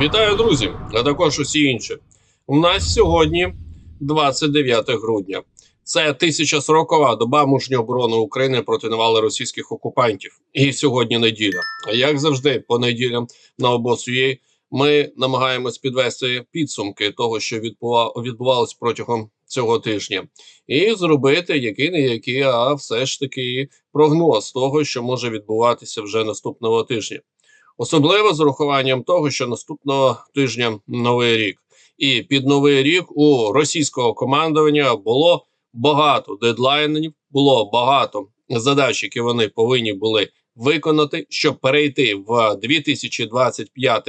Вітаю, друзі, а також усі інші. У нас сьогодні 29 грудня. Це 1040-ва доба мужньої оборони України проти навали російських окупантів. І сьогодні неділя. А як завжди, по неділям на обосує ми намагаємось підвести підсумки того, що відбува- відбувалось протягом цього тижня, і зробити який не який, а все ж таки прогноз того, що може відбуватися вже наступного тижня. Особливо з урахуванням того, що наступного тижня новий рік, і під новий рік у російського командування було багато дедлайнів, було багато задач, які вони повинні були виконати, щоб перейти в 2025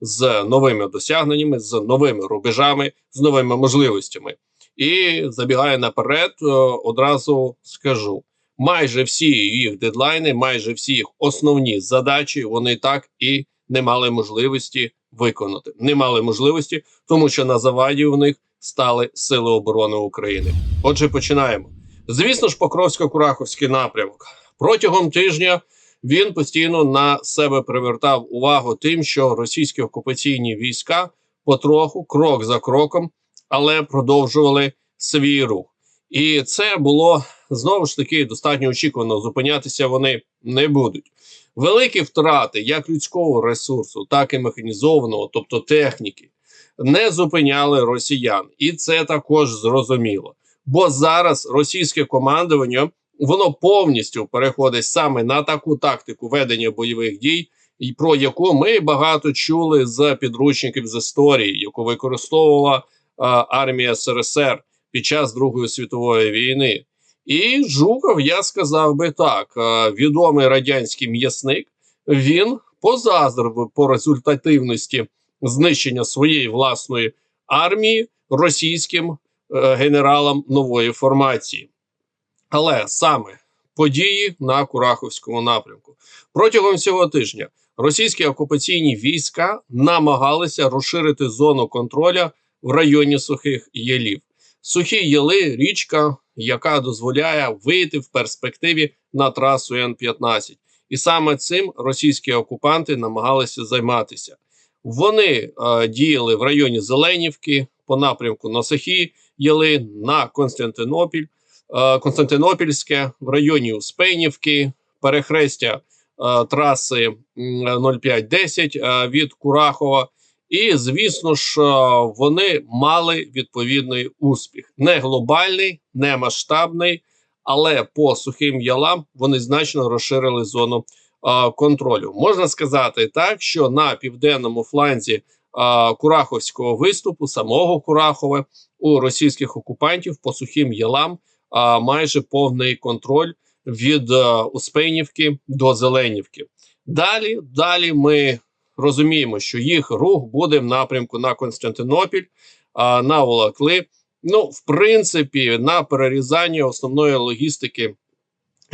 з новими досягненнями, з новими рубежами, з новими можливостями. І забігаю наперед, е, одразу скажу майже всі їх дедлайни, майже всі їх основні задачі вони так і не мали можливості виконати. Не мали можливості, тому що на заваді в них стали Сили оборони України. Отже, починаємо. Звісно ж, Покровсько-Кураховський напрямок протягом тижня. Він постійно на себе привертав увагу тим, що російські окупаційні війська потроху, крок за кроком, але продовжували свій рух. І це було знову ж таки достатньо очікувано. Зупинятися вони не будуть. Великі втрати як людського ресурсу, так і механізованого, тобто техніки, не зупиняли росіян, і це також зрозуміло. Бо зараз російське командування воно повністю переходить саме на таку тактику ведення бойових дій, і про яку ми багато чули з підручників з історії, яку використовувала а, армія СРСР під час Другої світової війни. І Жуков, я сказав би так: е, відомий радянський м'ясник, він позаздрив по результативності знищення своєї власної армії російським е, генералам нової формації. Але саме події на Кураховському напрямку протягом цього тижня російські окупаційні війська намагалися розширити зону контроля в районі сухих єлів. Сухі єли річка, яка дозволяє вийти в перспективі на трасу Н-15. І саме цим російські окупанти намагалися займатися. Вони е, діяли в районі Зеленівки по напрямку на Сухі Єли, на Константинопіль, е, Константинопільське, в районі Успенівки, перехрестя е, траси 0510 е, від Курахова. І звісно ж, е, вони мали відповідний успіх. Не глобальний, не масштабний, але по сухим ялам вони значно розширили зону е, контролю. Можна сказати так, що на південному фланзі е, Кураховського виступу, самого Курахова, у російських окупантів по сухим ялам е, майже повний контроль від е, Успенівки до Зеленівки. Далі, далі ми розуміємо, що їх рух буде в напрямку на Константинопіль, на Волокли. Ну, в принципі, на перерізання основної логістики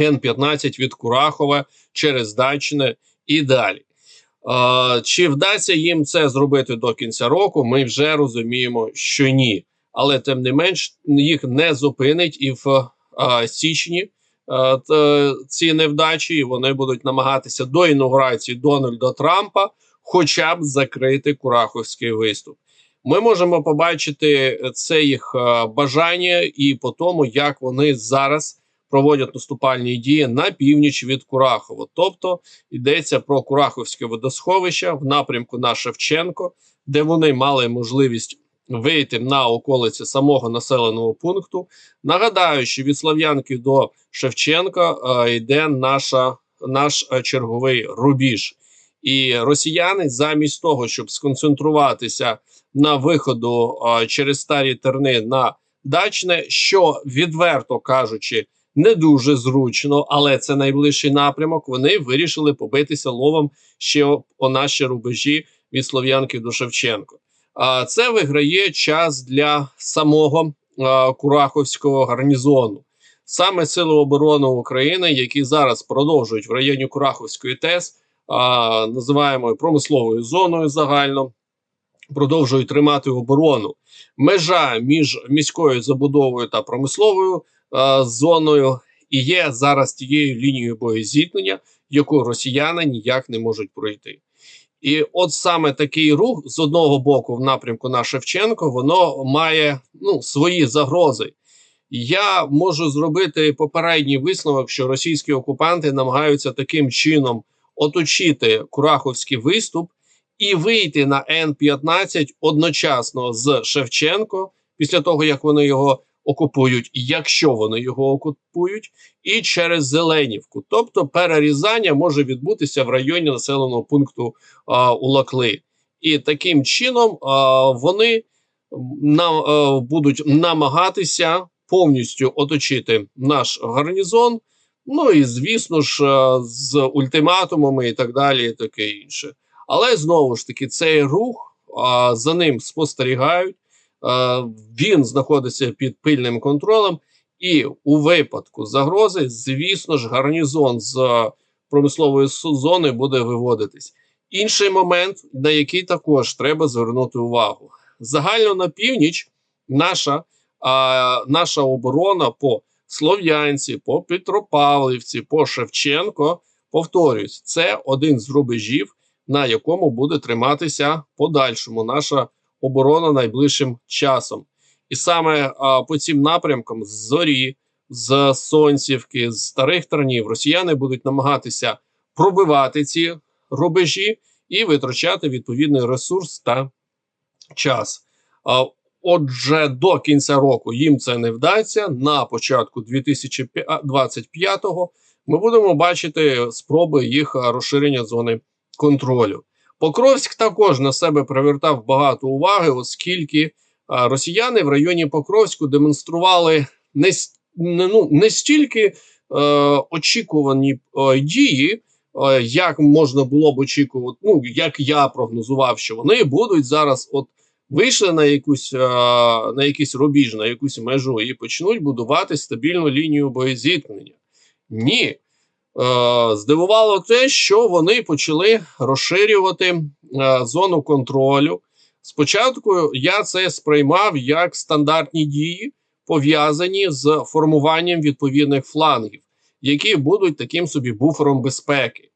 Н-15 від Курахова через Дачне і далі. Чи вдасться їм це зробити до кінця року? Ми вже розуміємо, що ні. Але тим не менш їх не зупинить і в а, січні а, ці невдачі, вони будуть намагатися до інаугурації Дональда Трампа хоча б закрити Кураховський виступ. Ми можемо побачити це їх е, бажання і по тому, як вони зараз проводять наступальні дії на північ від Курахова. Тобто йдеться про Кураховське водосховище в напрямку на Шевченко, де вони мали можливість вийти на околиці самого населеного пункту. Нагадаю, що від Слов'янки до Шевченка е, йде наша, наш е, черговий рубіж. І росіяни, замість того, щоб сконцентруватися на виходу а, через старі терни на дачне, що відверто кажучи, не дуже зручно, але це найближчий напрямок. Вони вирішили побитися ловом ще о- наші рубежі від Слов'янки до Шевченко. А це виграє час для самого а, Кураховського гарнізону. Саме Сили оборони України, які зараз продовжують в районі Кураховської ТЕС називаємо промисловою зоною загально, продовжують тримати оборону. Межа між міською забудовою та промисловою а, зоною і є зараз тією лінією боєзіткнення, яку росіяни ніяк не можуть пройти. І от саме такий рух з одного боку, в напрямку на Шевченко, воно має ну, свої загрози. Я можу зробити попередній висновок, що російські окупанти намагаються таким чином оточити Кураховський виступ і вийти на Н-15 одночасно з Шевченко після того, як вони його окупують, якщо вони його окупують, і через Зеленівку. Тобто перерізання може відбутися в районі населеного пункту а, Улакли. І таким чином а, вони нам будуть намагатися повністю оточити наш гарнізон. Ну і звісно ж, з ультиматумами і так далі, і таке інше. Але знову ж таки, цей рух а, за ним спостерігають. А, він знаходиться під пильним контролем, і у випадку загрози, звісно ж, гарнізон з промислової зони буде виводитись. Інший момент, на який також треба звернути увагу, загально на північ наша, а, наша оборона по Слов'янці, по Петропавлівці, по Шевченко. Повторюсь, це один з рубежів, на якому буде триматися подальшому наша оборона найближчим часом. І саме а, по цим напрямкам з зорі, з Сонцівки, з старих транів росіяни будуть намагатися пробивати ці рубежі і витрачати відповідний ресурс та час. А, Отже, до кінця року їм це не вдасться. На початку 2025-го ми будемо бачити спроби їх розширення зони контролю. Покровськ також на себе привертав багато уваги, оскільки росіяни в районі Покровську демонстрували не, ну, не стільки е, очікувані е, дії, е, як можна було б очікувати, ну як я прогнозував, що вони будуть зараз, от вийшли на якусь е, на якийсь рубіж, на якусь межу і почнуть будувати стабільну лінію боєзіткнення. Ні. Е, здивувало те, що вони почали розширювати е, зону контролю. Спочатку я це сприймав як стандартні дії, пов'язані з формуванням відповідних флангів, які будуть таким собі буфером безпеки.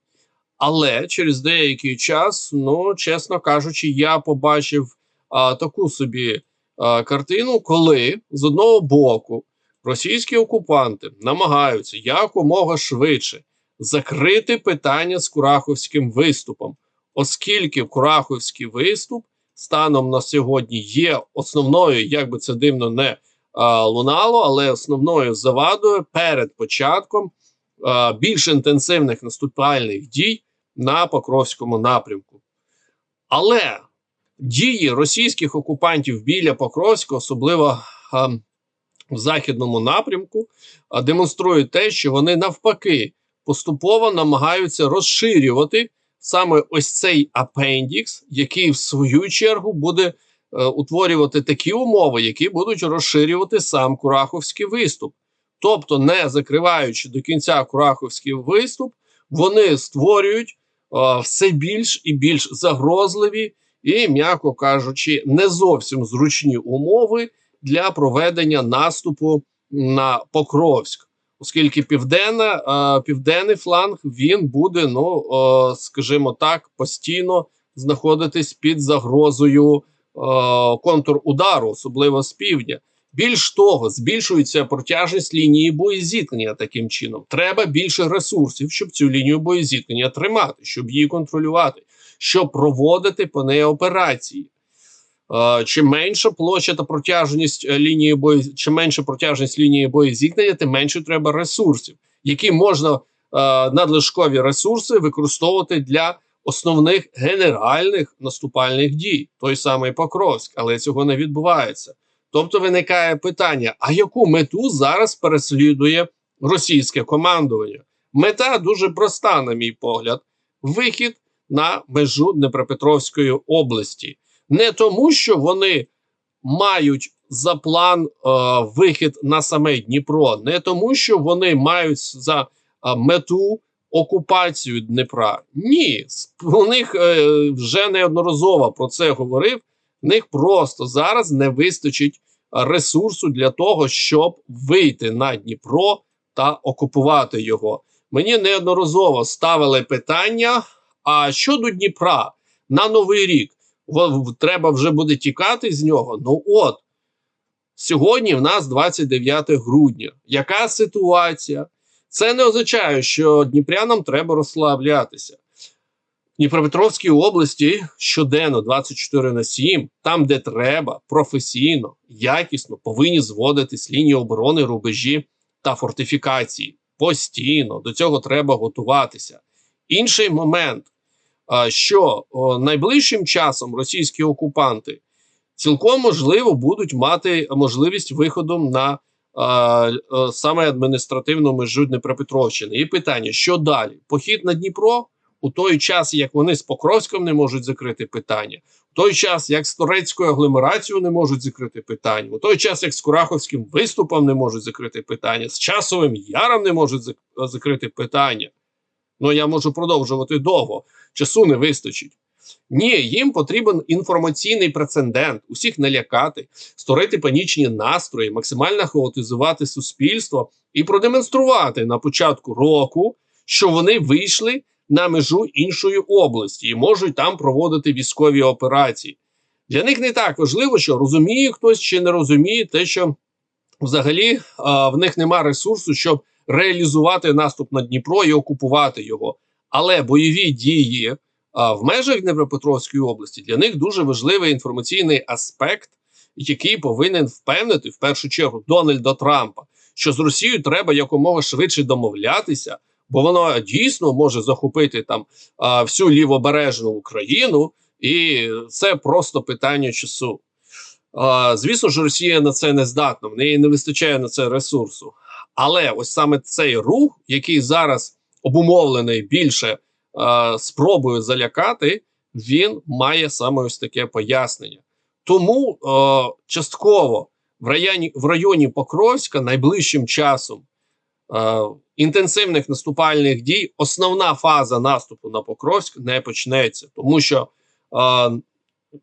Але через деякий час, ну чесно кажучи, я побачив а, таку собі а, картину, коли з одного боку російські окупанти намагаються якомога швидше закрити питання з Кураховським виступом, оскільки Кураховський виступ станом на сьогодні є основною, як би це дивно не а, лунало, але основною завадою перед початком більш інтенсивних наступальних дій на Покровському напрямку. Але дії російських окупантів біля Покровська, особливо а, в західному напрямку, а, демонструють те, що вони навпаки поступово намагаються розширювати саме ось цей апендікс, який в свою чергу буде е, утворювати такі умови, які будуть розширювати сам Кураховський виступ. Тобто, не закриваючи до кінця Кураховський виступ, вони створюють е, все більш і більш загрозливі і, м'яко кажучи, не зовсім зручні умови для проведення наступу на Покровськ оскільки південна, е, південний фланг він буде, ну е, скажімо так, постійно знаходитись під загрозою е, контрудару, особливо з півдня. Більш того, збільшується протяжність лінії боєзіткнення таким чином. Треба більше ресурсів, щоб цю лінію боєзіткнення тримати, щоб її контролювати, щоб проводити по неї операції. Е, чим менша площа та протяжність е, лінії бої, чим менша протяжність лінії боєзіткнення, тим менше треба ресурсів, які можна е, надлишкові ресурси використовувати для основних генеральних наступальних дій, той самий Покровськ, але цього не відбувається. Тобто виникає питання: а яку мету зараз переслідує російське командування? Мета дуже проста, на мій погляд: вихід на межу Днепропетровської області не тому, що вони мають за план е, вихід на саме Дніпро, не тому, що вони мають за е, мету окупацію Дніпра. Ні, у них е, вже неодноразово про це говорив. В них просто зараз не вистачить ресурсу для того, щоб вийти на Дніпро та окупувати його. Мені неодноразово ставили питання: а щодо Дніпра, на новий рік треба вже буде тікати з нього. Ну от сьогодні в нас 29 грудня. Яка ситуація? Це не означає, що дніпрянам треба розслаблятися. В Дніпропетровській області щоденно 24 на 7, там, де треба, професійно, якісно повинні зводитись лінії оборони, рубежі та фортифікації. Постійно до цього треба готуватися. Інший момент, що найближчим часом російські окупанти цілком можливо будуть мати можливість виходу на саме адміністративну межу Дніпропетровщини. І питання: що далі? Похід на Дніпро у той час, як вони з Покровськом не можуть закрити питання, у той час, як з турецькою агломерацією не можуть закрити питання, у той час, як з Кураховським виступом не можуть закрити питання, з часовим яром не можуть закрити питання. Ну я можу продовжувати довго. Часу не вистачить. Ні, їм потрібен інформаційний прецедент, усіх налякати, створити панічні настрої, максимально хаотизувати суспільство і продемонструвати на початку року, що вони вийшли на межу іншої області і можуть там проводити військові операції. Для них не так важливо, що розуміє хтось чи не розуміє те, що взагалі а, в них нема ресурсу, щоб реалізувати наступ на Дніпро і окупувати його. Але бойові дії а, в межах Дніпропетровської області для них дуже важливий інформаційний аспект, який повинен впевнити в першу чергу Дональда Трампа, що з Росією треба якомога швидше домовлятися, бо воно дійсно може захопити там а, всю лівобережну Україну, і це просто питання часу. А, звісно ж, Росія на це не здатна, в неї не вистачає на це ресурсу. Але ось саме цей рух, який зараз обумовлений більше е, спробою залякати, він має саме ось таке пояснення. Тому е, частково в районі, в районі Покровська найближчим часом е, інтенсивних наступальних дій основна фаза наступу на Покровськ не почнеться, тому що е,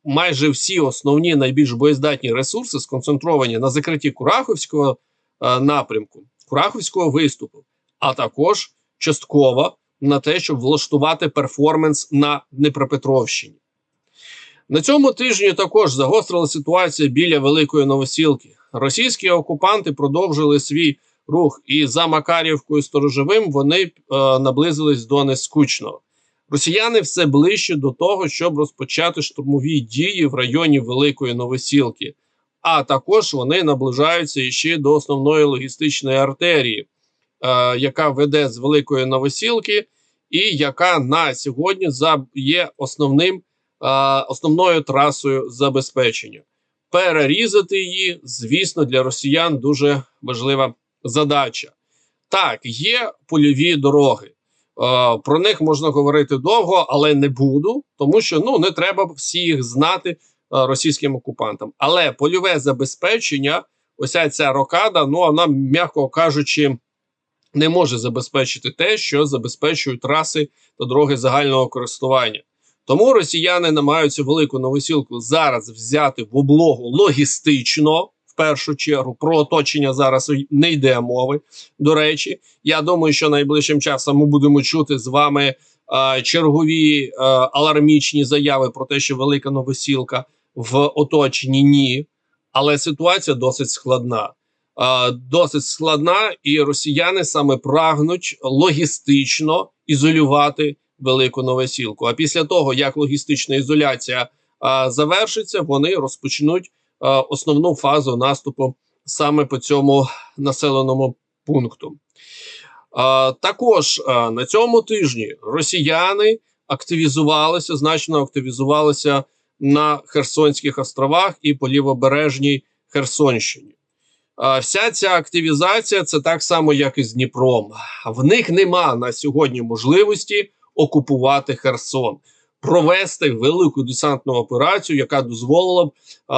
майже всі основні найбільш боєздатні ресурси сконцентровані на закритті Кураховського е, напрямку, Кураховського виступу, а також частково на те, щоб влаштувати перформанс на Дніпропетровщині. На цьому тижні також загострила ситуація біля Великої Новосілки. Російські окупанти продовжили свій рух, і за Макарівкою Сторожовим вони е, наблизились до Нескучного. Росіяни все ближче до того, щоб розпочати штурмові дії в районі Великої Новосілки, а також вони наближаються іще до основної логістичної артерії, е, яка веде з Великої Новосілки, і яка на сьогодні є основним, е, основною трасою забезпечення. Перерізати її, звісно, для росіян дуже важлива задача. Так, є польові дороги. Е, Про них можна говорити довго, але не буду, тому що ну не треба всі їх знати російським окупантам. Але польове забезпечення, ося ця рокада, ну вона, м'яко кажучи, не може забезпечити те, що забезпечують траси та дороги загального користування. Тому росіяни намагаються велику новосілку зараз взяти в облогу логістично. В першу чергу про оточення зараз не йде мови. До речі, я думаю, що найближчим часом ми будемо чути з вами е, чергові е, алармічні заяви про те, що велика новосілка в оточенні ні. Але ситуація досить складна. Досить складна, і росіяни саме прагнуть логістично ізолювати велику новосілку. А після того, як логістична ізоляція завершиться, вони розпочнуть основну фазу наступу саме по цьому населеному пункту. Також на цьому тижні росіяни активізувалися, значно активізувалися на Херсонських островах і по лівобережній Херсонщині. Вся ця активізація це так само, як і з Дніпром. В них нема на сьогодні можливості окупувати Херсон, провести велику десантну операцію, яка дозволила б е,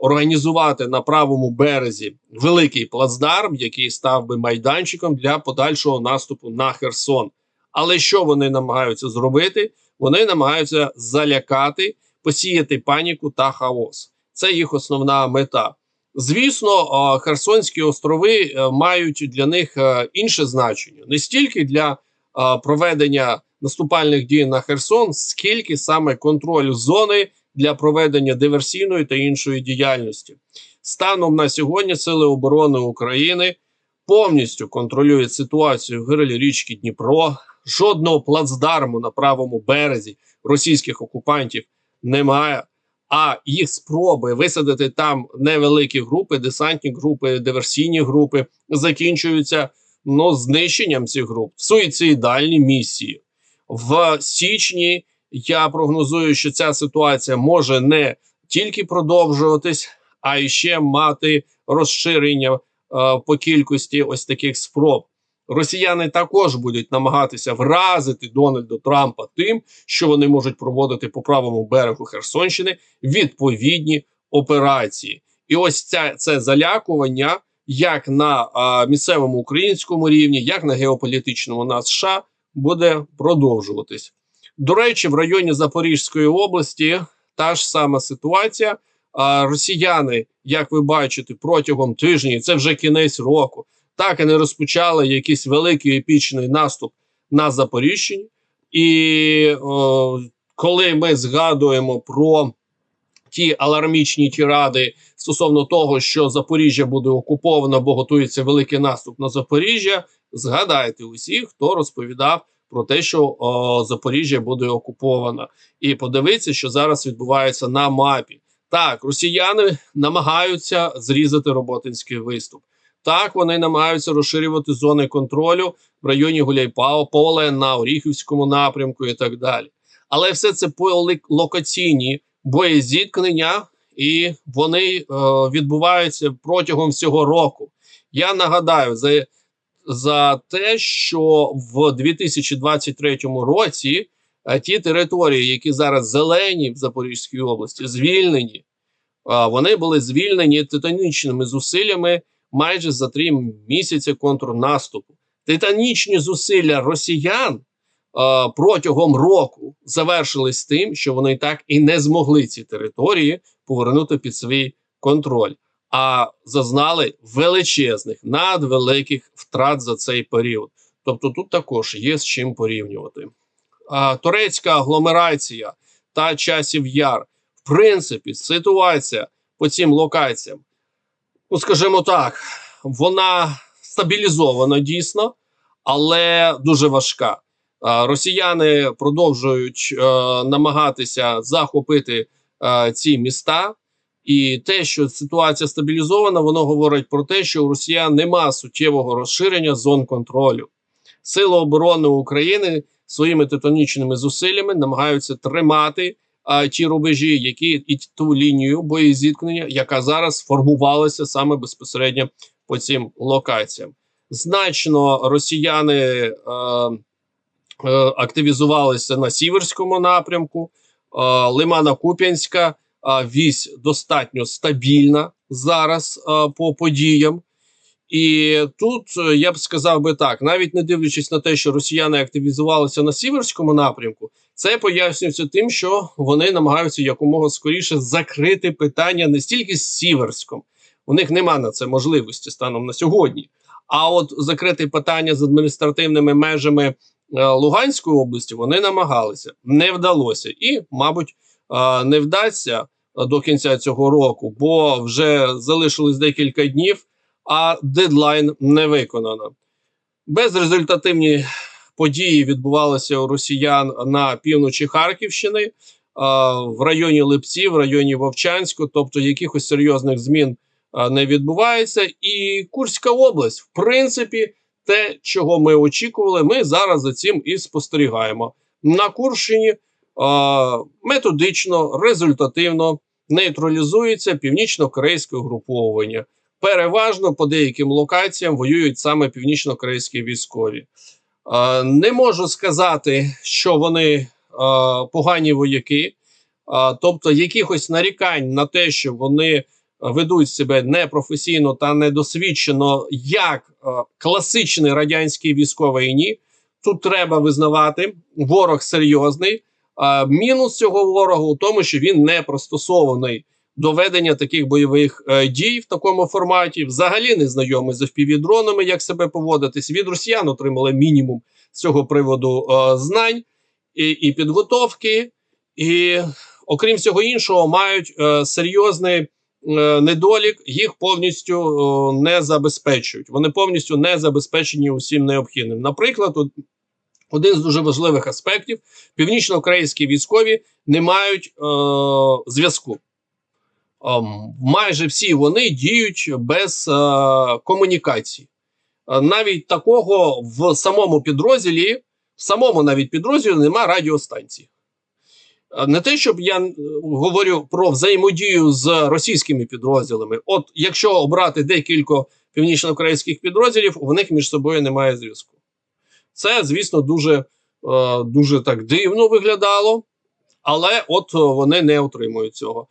організувати на правому березі великий плацдарм, який став би майданчиком для подальшого наступу на Херсон. Але що вони намагаються зробити? Вони намагаються залякати, посіяти паніку та хаос. Це їх основна мета. Звісно, Херсонські острови е, мають для них е, інше значення не стільки для проведення наступальних дій на Херсон, скільки саме контролю зони для проведення диверсійної та іншої діяльності. Станом на сьогодні Сили оборони України повністю контролюють ситуацію в гирлі річки Дніпро. Жодного плацдарму на правому березі російських окупантів немає. А їх спроби висадити там невеликі групи, десантні групи, диверсійні групи закінчуються ну, знищенням цих груп, суїцидальні місії. В січні я прогнозую, що ця ситуація може не тільки продовжуватись, а й ще мати розширення е, по кількості ось таких спроб. Росіяни також будуть намагатися вразити Дональда Трампа тим, що вони можуть проводити по правому берегу Херсонщини відповідні операції. І ось ця це залякування як на а, місцевому українському рівні, як на геополітичному на США буде продовжуватись. До речі, в районі Запорізької області та ж сама ситуація. А, росіяни, як ви бачите, протягом тижня, це вже кінець року, так і не розпочали якийсь великий епічний наступ на Запоріжчині. І о, коли ми згадуємо про ті алармічні тіради стосовно того, що Запоріжжя буде окуповано, бо готується великий наступ на Запоріжжя, згадайте усі, хто розповідав про те, що о, Запоріжжя буде окуповано, і подивіться, що зараз відбувається на мапі. Так, росіяни намагаються зрізати роботинський виступ. Так, вони намагаються розширювати зони контролю в районі Гуляйполе, на Оріхівському напрямку і так далі. Але все це локаційні боєзіткнення, і вони е, відбуваються протягом всього року. Я нагадаю за, за те, що в 2023 році е, ті території, які зараз зелені в Запорізькій області, звільнені, е, вони були звільнені титанічними зусиллями майже за три місяці контрнаступу. Титанічні зусилля росіян е, протягом року завершились тим, що вони так і не змогли ці території повернути під свій контроль, а зазнали величезних надвеликих втрат за цей період. Тобто, тут також є з чим порівнювати. Е, турецька агломерація та часів яр, в принципі, ситуація по цим локаціям ну скажімо так, вона стабілізована дійсно, але дуже важка. Росіяни продовжують е, намагатися захопити е, ці міста, і те, що ситуація стабілізована, воно говорить про те, що у Росіян нема суттєвого розширення зон контролю. Сили оборони України своїми титанічними зусиллями намагаються тримати а, ті рубежі, які і ту лінію боєзіткнення, яка зараз формувалася саме безпосередньо по цим локаціям. Значно росіяни е, е, активізувалися на сіверському напрямку, е, Лимана Куп'янська е, вісь достатньо стабільна зараз е, по подіям. І тут е, я б сказав би так: навіть не дивлячись на те, що росіяни активізувалися на сіверському напрямку, це пояснюється тим, що вони намагаються якомога скоріше закрити питання не стільки з Сіверськом, у них нема на це можливості станом на сьогодні. А от закрити питання з адміністративними межами е, Луганської області вони намагалися, не вдалося, і, мабуть, е, не вдасться до кінця цього року, бо вже залишилось декілька днів, а дедлайн не виконано. Безрезультативні події відбувалися у росіян на півночі Харківщини, в районі Липці, в районі Вовчанську, тобто якихось серйозних змін не відбувається. І Курська область, в принципі, те, чого ми очікували, ми зараз за цим і спостерігаємо. На Курщині методично, результативно нейтралізується північно-корейське угруповування. Переважно по деяким локаціям воюють саме північно-корейські військові. Не можу сказати, що вони погані вояки, тобто якихось нарікань на те, що вони ведуть себе непрофесійно та недосвідчено, як класичний радянський військовий ні. Тут треба визнавати, ворог серйозний. Мінус цього ворога у тому, що він не пристосований до ведення таких бойових е, дій в такому форматі, взагалі не знайомий з fpv дронами як себе поводитись. Від росіян отримали мінімум з цього приводу е, знань і, і підготовки, і окрім всього іншого, мають е, серйозний недолік, їх повністю не забезпечують. Вони повністю не забезпечені усім необхідним. Наприклад, от, один з дуже важливих аспектів: північно-корейські військові не мають зв'язку. Ем, майже всі вони діють без е, комунікації. Е, навіть такого в самому підрозділі, в самому навіть підрозділі немає радіостанції. Е, Не те, щоб я говорю про взаємодію з російськими підрозділами. От якщо обрати декілька північно-корейських підрозділів, у них між собою немає зв'язку. Це, звісно, дуже, дуже так дивно виглядало, але от е, вони не отримують цього.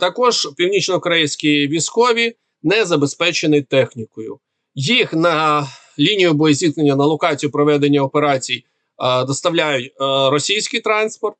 Також північно-корейські військові не забезпечені технікою. Їх на лінію боєзіткнення на локацію проведення операцій доставляють а, російський транспорт,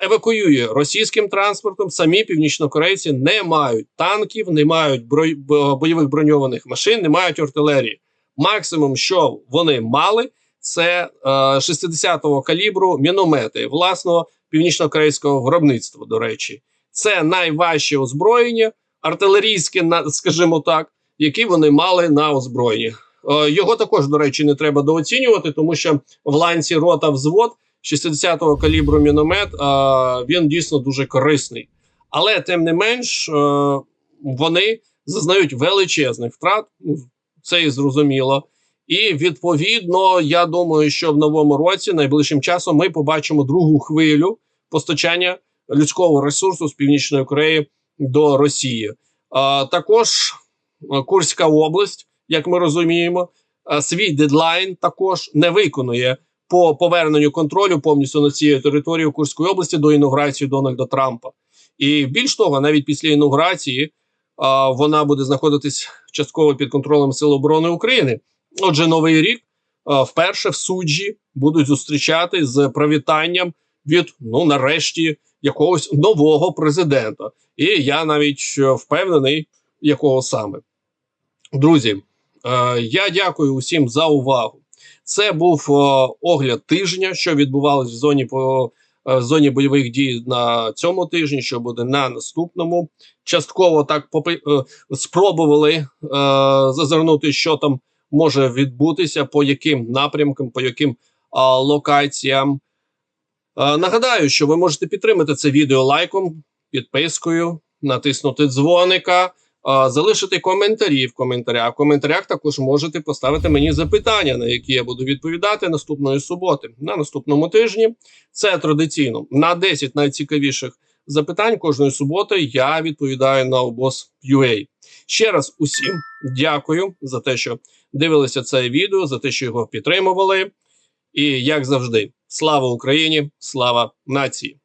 евакуює російським транспортом. Самі північнокорейці не мають танків, не мають брой, бойових броньованих машин, не мають артилерії. Максимум, що вони мали, це е, 60-го калібру міномети власного північно-корейського виробництва. До речі, це найважче озброєння, артилерійське, скажімо так, які вони мали на озброєнні. Е, Його також, до речі, не треба дооцінювати, тому що в ланці рота взвод 60-го калібру міномет е, він дійсно дуже корисний. Але тим не менш, е, вони зазнають величезних втрат. Ну, це і зрозуміло. І відповідно, я думаю, що в новому році, найближчим часом, ми побачимо другу хвилю постачання людського ресурсу з північної Кореї до Росії. А, також е, Курська область, як ми розуміємо, е, свій дедлайн також не виконує по поверненню контролю повністю над цією територією Курської області до інаугурації Дональда Трампа. І більш того, навіть після інаугурації вона буде знаходитись частково під контролем Сил оборони України. Отже, новий рік вперше в суджі будуть зустрічати з привітанням від ну нарешті якогось нового президента. І я навіть е, впевнений, якого саме. Друзі, е, я дякую усім за увагу. Це був е, огляд тижня, що відбувалось в зоні по е, в зоні бойових дій на цьому тижні, що буде на наступному. Частково так попи- е, спробували е, зазирнути, що там може відбутися, по яким напрямкам, по яким е, локаціям. Е, Нагадаю, що ви можете підтримати це відео лайком, підпискою, натиснути дзвоника, е, залишити коментарі в коментарях. В коментарях також можете поставити мені запитання, на які я буду відповідати наступної суботи. На наступному тижні це традиційно на 10 найцікавіших запитань кожної суботи. Я відповідаю на обоз.ua. Ще раз усім дякую за те, що дивилися це відео, за те, що його підтримували. І як завжди, слава Україні, слава нації!